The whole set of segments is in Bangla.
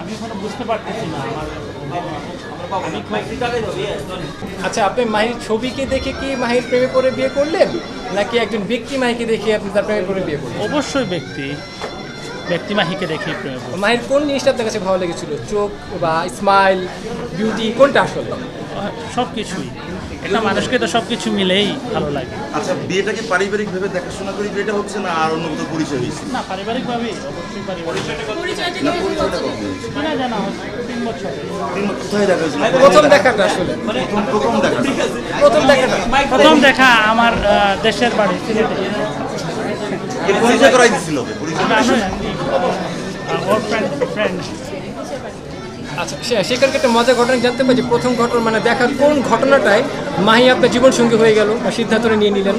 আমি এখনও বুঝতে পারতেছি না আচ্ছা আপনি মাহির ছবিকে দেখে কি মাহির প্রেমে পড়ে বিয়ে করলেন? নাকি একজন ব্যক্তি মাহিকে দেখে আপনি তার প্রেমে পড়ে বিয়ে করলেন? অবশ্যই ব্যক্তি। ব্যক্তি মাহিকে দেখে প্রেমে মাহির কোন জিনিসটা আপনার কাছে ভালো লেগেছিল? চোখ বা স্মাইল বিউটি কোনটা আসলে? সব কিছুই একটা মানুষকে তো সব কিছু মিলেই ভালো লাগে। আচ্ছা বিয়েটাকে পারিবারিক ভেবে দেখাশোনা করে বিয়েটা হচ্ছে না আর অন্য কোথাও পরিচয় হয়েছে? না পারিবারিকভাবে অবশ্যই পারিবারিক। পরিচয়টা? কিনা জানা তিন বছর। প্রথম দেখাটা আসলে। প্রথম প্রথম প্রথম দেখাটা প্রথম দেখা আমার দেশের বাড়ি সিলেটে। পরিচয় করাই দিছিল? ওকে? পরিচয় আমি আসলে ওর ফ্রেন্ড ফ্রেন্ড আচ্ছা সেখানকার একটা মজার ঘটনা জানতে পারি যে প্রথম ঘটনা মানে দেখার কোন ঘটনাটায় মাহি আপনার জীবন সঙ্গী হয়ে গেল বা সিদ্ধান্তটা নিয়ে নিলেন?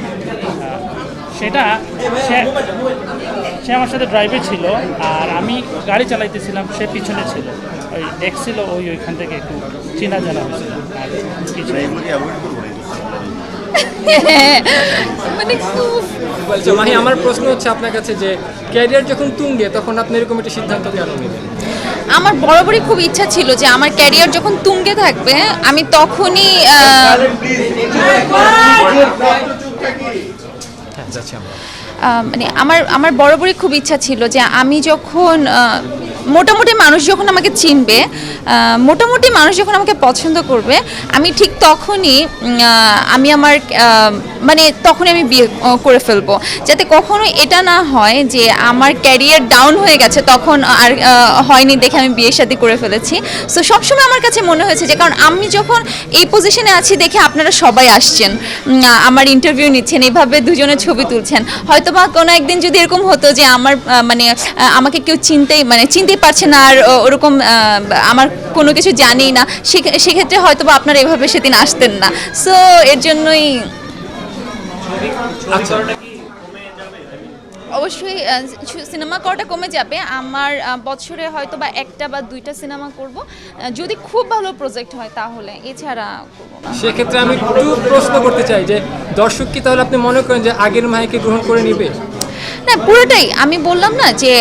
সেটা সে আমার সাথে ড্রাইভে ছিল আর আমি গাড়ি চালাইতেছিলাম সে পিছনে ছিল। ওই দেখছিল ওই ওইখান থেকে একটু চেনা জানা হয়েছিল কিছু। মানে মাহি আমার প্রশ্ন হচ্ছে আপনার কাছে যে ক্যারিয়ার যখন তুঙ্গে তখন আপনি এরকম একটা সিদ্ধান্ত কেন নেবেন আমার বরাবরই খুব ইচ্ছা ছিল যে আমার ক্যারিয়ার যখন তুঙ্গে থাকবে আমি তখনই হ্যাঁ যাচ্ছি আমরা। মানে আমার আমার বরাবরই খুব ইচ্ছা ছিল যে আমি যখন মোটামুটি মানুষ যখন আমাকে চিনবে মোটামুটি মানুষ যখন আমাকে পছন্দ করবে, আমি ঠিক তখনই আমি আমার মানে তখনই আমি বিয়ে করে ফেলব। যাতে কখনো এটা না হয় যে আমার ক্যারিয়ার ডাউন হয়ে গেছে, তখন আর হয়নি দেখে আমি বিয়ে সাথে করে ফেলেছি। সো সবসময় আমার কাছে মনে হয়েছে যে, কারণ আমি যখন এই পজিশনে আছি দেখে আপনারা সবাই আসছেন আমার ইন্টারভিউ নিচ্ছেন এইভাবে দুজনে ছবি তুলছেন। হয়তো বা কোনো একদিন যদি এরকম হতো যে আমার মানে আমাকে কেউ চিনতেই মানে চিনতেই পারছে না আর ওরকম আমার কোনো কিছু জানি না। সেক্ষেত্রে হয়তো বা আপনারা এভাবে সেদিন আসতেন না। সো এর জন্যই আচ্ছা। অবশ্যই সিনেমা করাটা কমে যাবে। আমার বছরে হয়তো বা একটা বা দুইটা সিনেমা করব। যদি খুব ভালো প্রজেক্ট হয় তাহলে এছাড়া সেক্ষেত্রে আমি একটু প্রশ্ন করতে চাই যে দর্শক কি তাহলে আপনি মনে করেন যে আগের মাহিকে গ্রহণ করে নিবে? না, পুরোটাই। আমি বললাম না যে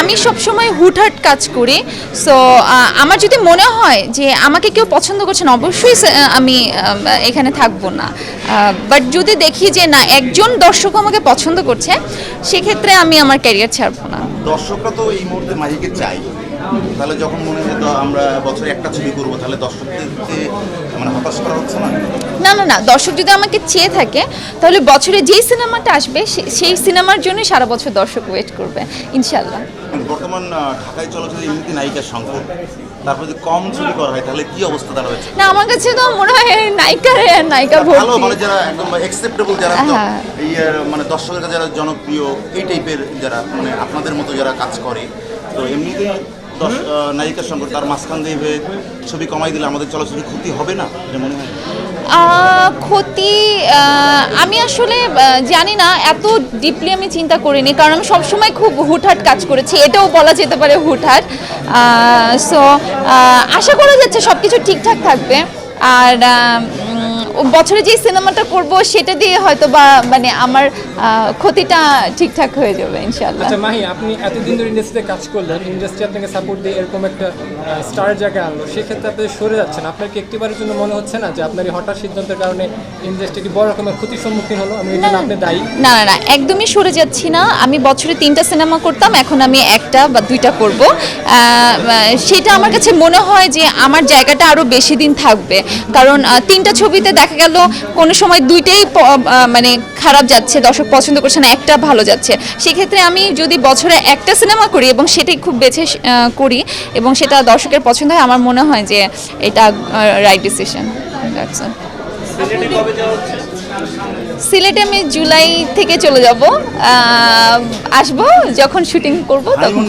আমি সবসময় হুটহাট কাজ করি। সো আমার যদি মনে হয় যে আমাকে কেউ পছন্দ করছেন অবশ্যই আমি এখানে থাকব না। বাট যদি দেখি যে না, একজন দর্শক আমাকে পছন্দ করছে, সেক্ষেত্রে আমি আমার ক্যারিয়ার ছাড়বো না। দর্শকরা তো এই মুহূর্তে মাহিকে চাই। তাহলে যখন মনে হয় তো আমরা বছরে একটা ছবি করব তাহলে দর্শকদেরকে মানে হতাশ করা হচ্ছে না? না না না দর্শক যদি আমাকে চেয়ে থাকে তাহলে বছরে যেই সিনেমাটা আসবে সেই সিনেমার জন্য সারা বছর দর্শক ওয়েট করবে ইনশাল্লাহ মানে বর্তমান ঢাকায় চলচ্চিত্রে এমনিতে নায়িকার সংকট তারপর যদি কম ছবি করা হয় তাহলে কি অবস্থা দাঁড়াচ্ছে না আমার কাছে তো মনে হয় নায়িকা নায়িকা ভালো মানে যারা একদম অ্যাকসেপ্টেবল যারা হ্যাঁ। এই মানে দর্শকের যারা জনপ্রিয় এই টাইপের যারা মানে আপনাদের মতো যারা কাজ করে তো এমনিতে দশ- নায়িকার সংকট তার মাঝখান দিয়ে ছবি কমাই দিলে আমাদের চলচ্চিত্র ক্ষতি হবে না মনে হয়? ক্ষতি আমি আসলে জানি না এত ডিপলি আমি চিন্তা করিনি কারণ আমি সবসময় খুব হুটহাট কাজ করেছি এটাও বলা যেতে পারে হুটহাট। সো আশা করা যাচ্ছে সব কিছু ঠিকঠাক থাকবে আর বছরে যে সিনেমাটা করব সেটা দিয়ে হয়তো বা মানে আমার ক্ষতিটা ঠিকঠাক হয়ে যাবে ইনশাল্লাহ আচ্ছা মাহি আপনি এতদিন ধরে ইন্ডাস্ট্রিতে কাজ করলেন ইন্ডাস্ট্রি আপনাকে সাপোর্ট দিয়ে এরকম একটা স্টার জায়গায় আনলো সেক্ষেত্রে আপনি সরে যাচ্ছেন। আপনার কি একটিবারের জন্য মনে হচ্ছে না যে আপনার এই হঠাৎ সিদ্ধান্তের কারণে ইন্ডাস্ট্রি বড় রকমের ক্ষতির সম্মুখীন হলো? আমি এই জন্য আপনি দায়ী। না না না একদমই সরে যাচ্ছি না। আমি বছরে তিনটা সিনেমা করতাম এখন আমি একটা বা দুইটা করব। সেটা আমার কাছে মনে হয় যে আমার জায়গাটা আরও বেশি দিন থাকবে। কারণ তিনটা ছবিতে দেখা গেল কোনো সময় দুইটাই মানে খারাপ যাচ্ছে দর্শক পছন্দ করছে না একটা ভালো যাচ্ছে। সেক্ষেত্রে আমি যদি বছরে একটা সিনেমা করি এবং সেটাই খুব বেছে করি এবং সেটা দর্শকের পছন্দ হয় আমার মনে হয় যে এটা রাইট ডিসিশন দ্যাটস সিলেটে আমি জুলাই থেকে চলে যাব আসব যখন শুটিং করব তখন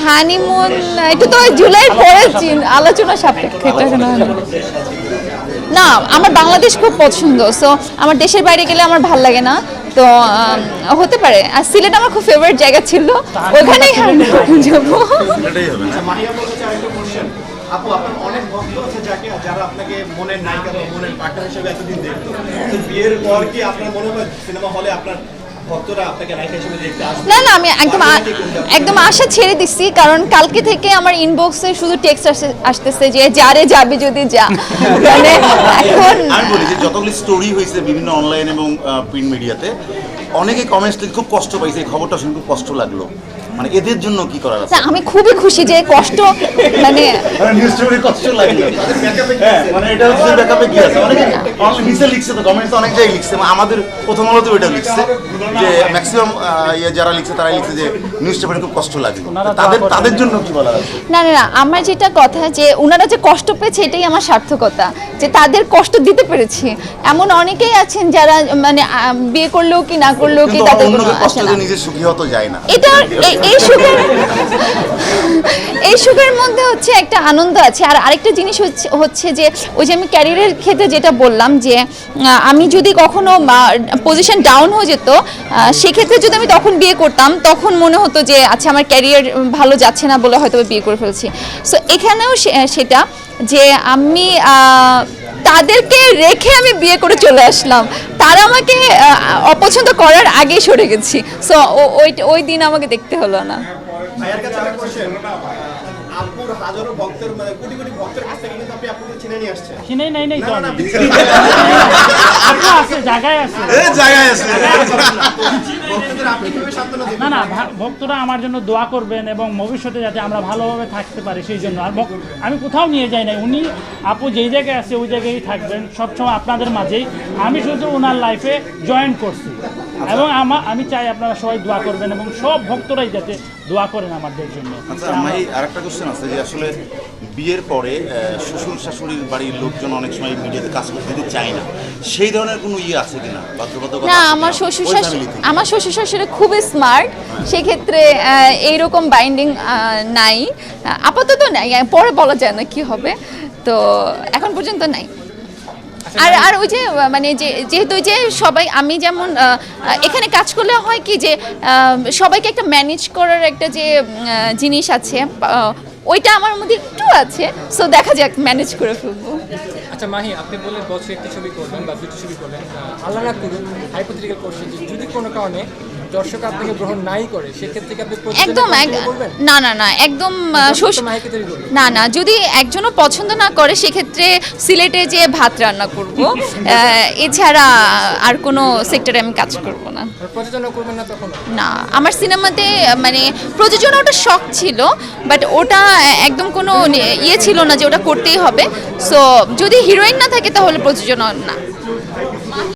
হানিমুন এটা তো জুলাইয়ের পরে চিন- আলোচনা সাপেক্ষে এটা কোনো না? আমার বাংলাদেশ খুব পছন্দ সো আমার দেশের বাইরে গেলে আমার ভালো লাগে না তো হতে পারে। আর সিলেট আমার খুব ফেভারিট জায়গা ছিল ওখানেই যাব। আপু আপনার অনেক ভক্ত আছে যাকে যারা আপনাকে মনের নায়িকা বা মনের পার্টনার হিসেবে এতদিন দেখতো। বিয়ের পর কি আপনার মনে হয় সিনেমা হলে আপনার না না আমি একদম একদম আশা ছেড়ে দিচ্ছি কারণ কালকে থেকে আমার ইনবক্সে শুধু টেক্সট আসতেছে যে যারে যাবে যদি যা। মানে এখন আর বলি যে যতগুলি স্টোরি হয়েছে বিভিন্ন অনলাইন এবং প্রিন্ট মিডিয়াতে অনেকে কমেন্টস লিখে খুব কষ্ট পাইছে এই খবরটা শুনে খুব কষ্ট লাগল। মানে এদের জন্য কি করার আছে? আমি খুবই খুশি যে কষ্ট মানে মানে নিউজ পেপারে কষ্ট হ্যাঁ মানে এটা হচ্ছে ব্যাকআপে কি আছে? অনেকে নিচে লিখছে তো কমেন্টস অনেক জায়গায় লিখছে। আমাদের প্রথম আলোতে ওইটা লিখছে যে ম্যাক্সিমাম ইয়ে যারা লিখছে তারাই লিখছে যে নিউজ পেপারে খুব কষ্ট ওনারা তাদের তাদের জন্য কি বলা আছে? না না না আমার যেটা কথা যে ওনারা যে কষ্ট পেয়েছে এটাই আমার সার্থকতা যে তাদের কষ্ট দিতে পেরেছি। এমন অনেকেই আছেন যারা মানে বিয়ে করলেও কি না করলেও কি তাদের কোনো কষ্ট আসে না। নিজে সুখী হতে যায় না। এটা এই- সুখের, এই সুখের মধ্যে হচ্ছে একটা আনন্দ আছে। আর আরেকটা জিনিস হচ্ছে হচ্ছে যে, ওই যে আমি ক্যারিয়ারের ক্ষেত্রে যেটা বললাম যে আমি যদি কখনো পজিশন ডাউন হয়ে যেত সেক্ষেত্রে যদি আমি তখন বিয়ে করতাম, তখন মনে হতো যে আচ্ছা আমার ক্যারিয়ার ভালো যাচ্ছে না বলে হয়তো বিয়ে করে ফেলছি। সো এখানেও সেটা যে, আমি তাদেরকে রেখে আমি বিয়ে করে চলে আসলাম। তারা আমাকে অপছন্দ করার আগেই সরে গেছি। সো ওই ওই দিন আমাকে দেখতে হলো না। আপুর হাজারো ভক্তের মানে কোটি কোটি ভক্তের কাছ থেকে কিন্তু আপনি আপুকে চিনে নিয়ে আসছেন কিনেই নাই নাই তো না, না, আছে জায়গায় আছে। জায়গায় আছে। ভক্তদের আপনি কীভাবে সান্ত্বনা দিবেন? না না ভক্তরা আমার জন্য দোয়া করবেন এবং ভবিষ্যতে যাতে আমরা ভালোভাবে থাকতে পারি সেই জন্য। আর আমি কোথাও নিয়ে যাই নাই। উনি আপু যেই জায়গায় আছে ওই জায়গায় থাকবেন সবসময় আপনাদের মাঝেই। আমি শুধু ওনার লাইফে জয়েন করছি। এবং আমা আমি চাই আপনারা সবাই দোয়া করবেন এবং সব ভক্তরাই যাতে দোয়া করেন আমাদের জন্য। আচ্ছা আমার এই আরেকটা কোশ্চেন আছে যে আসলে বিয়ের পরে শ্বশুর শাশুড়ির বাড়ির লোকজন অনেক সময় মিডিয়াতে কাজ করতে দিতে চায় না। সেই ধরনের কোনো ইয়ে আছে কিনা? বাধ্যবাধকতা না আমার শ্বশুর শাশুড়ি আমার শ্বশুর শাশুড়ি খুবই স্মার্ট সেক্ষেত্রে এইরকম বাইন্ডিং নাই। আপাতত নাই পরে বলা যায় না কি হবে। তো এখন পর্যন্ত নাই। আর আর ওই যে মানে যে যেহেতু ওই যে সবাই আমি যেমন এখানে কাজ করলে হয় কি যে সবাইকে একটা ম্যানেজ করার একটা যে জিনিস আছে ওইটা আমার মধ্যে একটু আছে সো দেখা যাক ম্যানেজ করে ফেলব। আচ্ছা মাহি, আপনি বললেন বছরে একটি ছবি করবেন বা দুটি ছবি করবেন। আল্লাহ না করুন হাইপোথেটিক্যাল কোশ্চেন যদি কোনো কারণে দর্শক আপনাকে গ্রহণ নাই করে সেক্ষেত্রে কি আপনি একদম না না না একদম না না যদি একজনও পছন্দ না করে সেক্ষেত্রে সিলেটে যে ভাত রান্না করব এছাড়া আর কোনো সেক্টরে আমি কাজ করব না। প্রযোজনা করবেন না তখন? না আমার সিনেমাতে মানে প্রযোজনা ওটা শখ ছিল বাট ওটা একদম কোনো ইয়ে ছিল না যে ওটা করতেই হবে। সো যদি হিরোইন না থাকে তাহলে প্রযোজনা না।